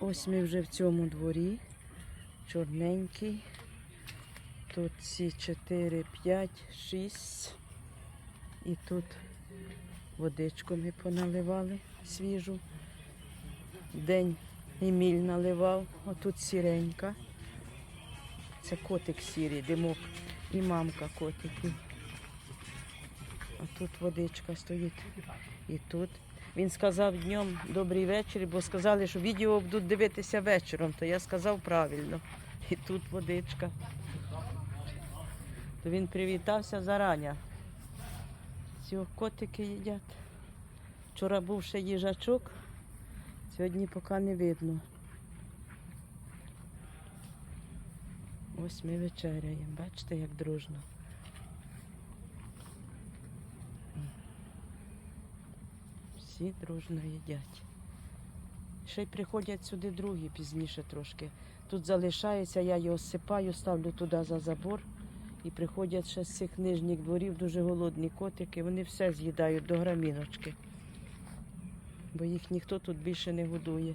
Ось ми вже в цьому дворі. Чорненький. Тут ці 4, 5, 6. І тут водичку ми поналивали свіжу. День Еміль наливав. Отут сіренька. Це котик сірий, димок. І мамка котиків. А тут водичка стоїть. І тут. Він сказав днем добрий вечір, бо сказали, що відео будуть дивитися вечором, то я сказав правильно. І тут водичка. То він привітався зарані. Ці котики їдять. Вчора був ще їжачок, сьогодні поки не видно. Ось ми вечеряємо. Бачите, як дружно. Всі дружно їдять. Ще й приходять сюди другі пізніше трошки. Тут залишається, я його сипаю, ставлю туди за забор. І приходять ще з цих нижніх дворів дуже голодні котики. Вони все з'їдають до граміночки. Бо їх ніхто тут більше не годує.